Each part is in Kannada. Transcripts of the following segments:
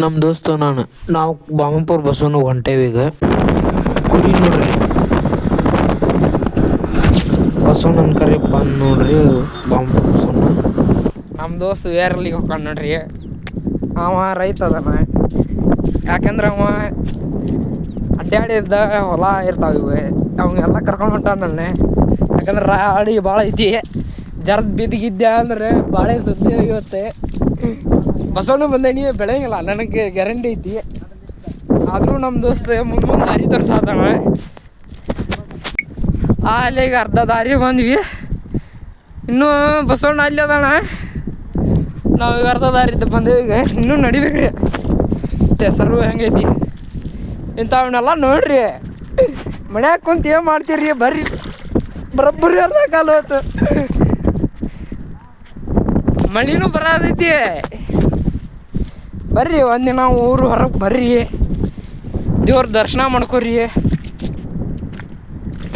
ನಮ್ಮ ದೋಸ್ತ ನಾನು. ನಾವು ಬಾಮಪುರ ಬಸ್ಸನ್ನು ಹೊಂಟೇವಿ ಈಗ. ಕುರಿ ನೋಡ್ರಿ. ಬಸವಣ್ಣನ ಕರೆ ಬಂದು ನೋಡ್ರಿ ಬಾಮಪುರ ಬಸವಣ್ಣ ನಮ್ಮ ದೋಸ್ತ್ ವೇರಲ್ಲಿ ಹೋಗ್ಕೊಂಡು ನೋಡ್ರಿ. ಅವ ರೈತ ಅದಾನ. ಯಾಕಂದ್ರೆ ಅವ ಅಡ್ಡಾಡಿದ್ದ ಹೊಲ ಇರ್ತಾವ ಇವು. ಅವನ್ನೆಲ್ಲ ಕರ್ಕೊಂಡು ಹೊಂಟಾನೆ ಯಾಕಂದ್ರೆ ರಾಡಿ ಭಾಳ ಐತಿ. ಜರ್ದ್ ಬಿದ್ದಿಗಿದ್ದೆ ಅಂದ್ರೆ ಬಾಳೆ ಸುದ್ದಿ ಇವತ್ತೆ ಬಸವಣ್ಣ ಬಂದೇನಿ, ಬೆಳೆಯಂಗಿಲ್ಲ. ನನಗೆ ಗ್ಯಾರಂಟಿ ಐತಿ. ಆದರೂ ನಮ್ಮ ದೋಸ್ತ ಮುಂದೆ ಮುಂದೆ ದಾರಿ ತೋರ್ಸಾತಾನ ಅಲ್ಲಿಗೆ ಅರ್ಧ ದಾರಿ ಬಂದ್ವಿ. ಇನ್ನೂ ಬಸವಣ್ಣ ಅಲ್ಲಿ ನಾವು ಈಗ ಅರ್ಧ ದಾರಿ ಬಂದೇವಿ ಈಗ. ಇನ್ನೂ ನಡಿಬೇಕ್ರಿ. ಹೆಸರು ಹೆಂಗೈತಿ. ಇಂಥವನ್ನೆಲ್ಲ ನೋಡ್ರಿ. ಮನ್ಯಾಗ ಕುಂತ ಏನು ಮಾಡ್ತೀರಿ? ಬರ್ರಿ. ಬರಬ್ಬರಿ ಅರ್ಧ ಕಾಲು ಹೊತ್ತು. ಮಳಿನೂ ಬರೋದೈತಿ. ಬರ್ರಿ ಒಂದಿನ ಊರು ಹೊರಗೆ ಬರ್ರಿ. ದೇವ್ರ ದರ್ಶನ ಮಾಡ್ಕೊರಿ.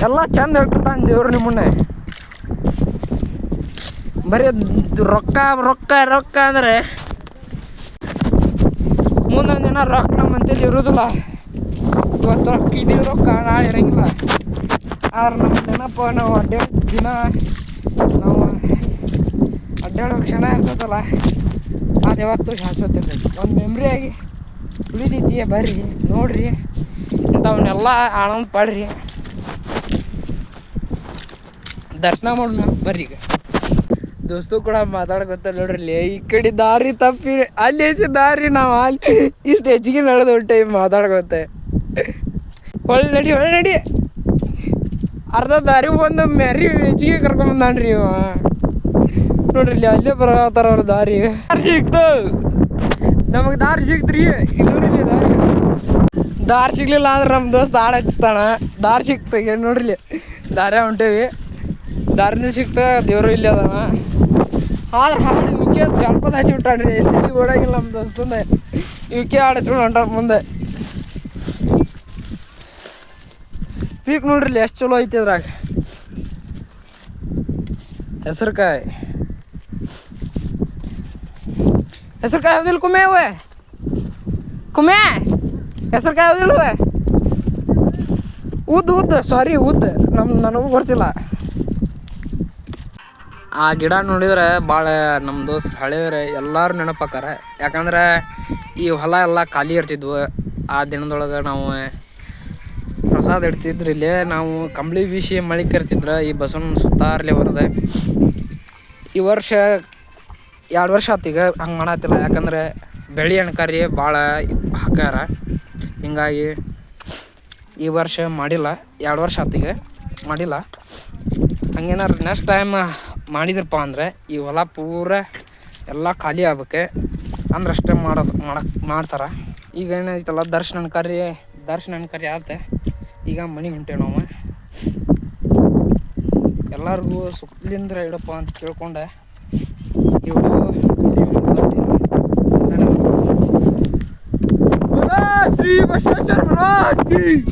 ಎಲ್ಲ ಚಂದ ಹೇಳ್ಕೊತಾನೆ ದೇವ್ರು ನಿಮ್ಮನ್ನ. ಬರೀ ರೊಕ್ಕ ರೊಕ್ಕ ರೊಕ್ಕ ಅಂದ್ರೆ ಮುಂದೊಂದು ದಿನ ರೊಕ್ಕ ನಮ್ಮ ಮಂತೇಲಿ ಇರೋದಿಲ್ಲ. ಇವತ್ತು ರೊಕ್ಕ ಇದ್ದಿದ್ದು ರೊಕ್ಕ ನಾಳೆ ಇರಂಗಿಲ್ಲ. ಆದ್ರೆ ನಮ್ಮ ನೆನಪು, ನಾವು ಅಡ್ಡ ದಿನ, ನಾವು ಅಡ್ಡಾಡೋ ಕ್ಷಣ ಇರ್ತದಲ್ಲ? ಅದು ಯಾವತ್ತೂ ಶಾಶ್ವತ ಇರ್ತೈತಿ ಒಂದು ಮೆಮ್ರಿ ಆಗಿ ಉಳಿದೈತಿ ಬರ್ರಿ, ನೋಡ್ರಿ. ಇಂಥವನ್ನೆಲ್ಲ ಆನಂದ ಪಡ್ರಿ. ದರ್ಶನ ಮಾಡೋಣ ಈಗ. ದೋಸ್ತು ಕೂಡ ಮಾತಾಡ್ಕೊತ ನೋಡ್ರಿ ಈ ಕಡೆ ದಾರಿ ತಪ್ಪಿ, ಅಲ್ಲಿ ಹೆಚ್ಚು ದಾರಿ ನಾವು, ಅಲ್ಲಿ. ಇಷ್ಟು ಹೆಚ್ಚಿಗೆ ನಡೆದು ಟೈಮ್ ಮಾತಾಡ್ಕೊತೆ. ಒಳ್ಳೆ ನಡಿ ಒಳ್ಳೆ ನಡಿ. ಅರ್ಧ ದಾರಿ ಒಂದು ಮೆರಿ ಹೆಚ್ಚಿಗೆ ಕರ್ಕೊಂಬಂದಾನ್ರಿ ಇವ. ನೋಡ್ರಿ ಇಲ್ಲಿ ಅಲ್ಲೇ ಬರತ್ತಾರ ಅವ್ರ ದಾರಿ. ಸಿಕ್ತು ನಮಗೆ ದಾರಿ ಸಿಕ್ತ್ರಿ ಇಲ್ಲಿ ನೋಡ್ರಿ ಇಲ್ಲಿ ದಾರಿ. ದಾರಿ ಸಿಗ್ಲಿಲ್ಲ ಅಂದ್ರೆ ನಮ್ಮ ದೋಸ್ತ ಹಾಡು ಹಚ್ತಾನ ದಾರಿ ಸಿಕ್ತ ಈಗ ನೋಡ್ರಿ ದಾರಿ ಹೊಂಟೇವಿ. ದಾರಿನೂ ಸಿಕ್ತ ದೇವರು ಇಲ್ಲಿ ಅದಾನ. ಆದ್ರೆ ಹಾಡು ಇವಕ್ಕೆ ಜನಪದ ಹಚ್ಚಿ ಬಿಟ್ಟಾನ್ರಿ ಎಲ್ಲಿ ಓಡಾಗಿಲ್ಲ ನಮ್ಮ ದೋಸ್ತಂದ ಇವಕ್ಕೆ ಹಾಡು ಹಚ್ಕೊಂಡು ಹೊಂಟ ಮುಂದೆ. ಪೀಕ್ ನೋಡ್ರಿ ಎಷ್ಟು ಚಲೋ ಐತಿ ಅದ್ರಾಗ ಹೆಸರುಕಾಯಿ. ಹೆಸರುಕಾಯಿ ಯಾವ್ದಿಲ್ಲ ಕುಮೆ ಅವೆ ಕುಮ್ಮೆ? ಹೆಸರುಕಾಯಿ ಅವೆ ಉದ್ದ ಉದ್ದ ಸಾರಿ ಉದ್ದ. ನಮ್ಮ ನನಗೂ ಬರ್ತಿಲ್ಲ ಆ ಗಿಡ ನೋಡಿದ್ರೆ ಭಾಳ ನಮ್ಮ ದೋಸ್ತ್ ಹಳೆಯವ್ರೆ ಎಲ್ಲರೂ ನೆನಪಾಕಾರ ಯಾಕಂದ್ರೆ ಈ ಹೊಲ ಎಲ್ಲ ಖಾಲಿ ಇರ್ತಿದ್ವು. ಆ ದಿನದೊಳಗೆ ನಾವು ಪ್ರಸಾದ ಇಡ್ತಿದ್ರು ಇಲ್ಲಿ. ನಾವು ಕಂಬಳಿ ಬೀಸಿ ಮಳಿ ಕರ್ತಿದ್ರ, ಈ ಬಸವನ ಸುತ್ತಾರ್ಲಿ ಬರದೆ. ಈ ವರ್ಷ ಎರಡು ವರ್ಷ ಆತು ಈಗ ಹಂಗೆ ಮಾಡತ್ತಿಲ್ಲ ಯಾಕಂದ್ರೆ ಬೆಳೆ ಅಣ್ಕಾರಿ ಭಾಳ ಹಾಕ್ಯಾರ. ಹಿಂಗಾಗಿ ಈ ವರ್ಷ ಮಾಡಿಲ್ಲ. ಎರಡು ವರ್ಷ ಆತು ಈಗ ಮಾಡಿಲ್ಲ. ಹಂಗೇನಾರು ನೆಕ್ಸ್ಟ್ ಟೈಮ್ ಮಾಡಿದ್ರಪ್ಪ ಅಂದರೆ ಈ ಹೊಲ ಪೂರ ಎಲ್ಲ ಖಾಲಿ ಆಗ್ಬೇಕು ಅಂದ್ರೆ ಅಷ್ಟೇ ಮಾಡೋದು ಮಾಡಕ್ಕೆ ಮಾಡ್ತಾರೆ. ಈಗ ಏನೈತಲ್ಲ ದರ್ಶನ ಕರಿ ದರ್ಶನ ಕರಿ ಆತೆ. ಈಗ ಮನೆ ಹೊಂಟೇವೆ ನಾವು. ಎಲ್ಲರಿಗೂ ಸುಖಲಿಂದ್ರ ಇಡಪ್ಪ ಅಂತ ಕೇಳ್ಕೊಂಡೆ його Ура! Сріба ще червонський!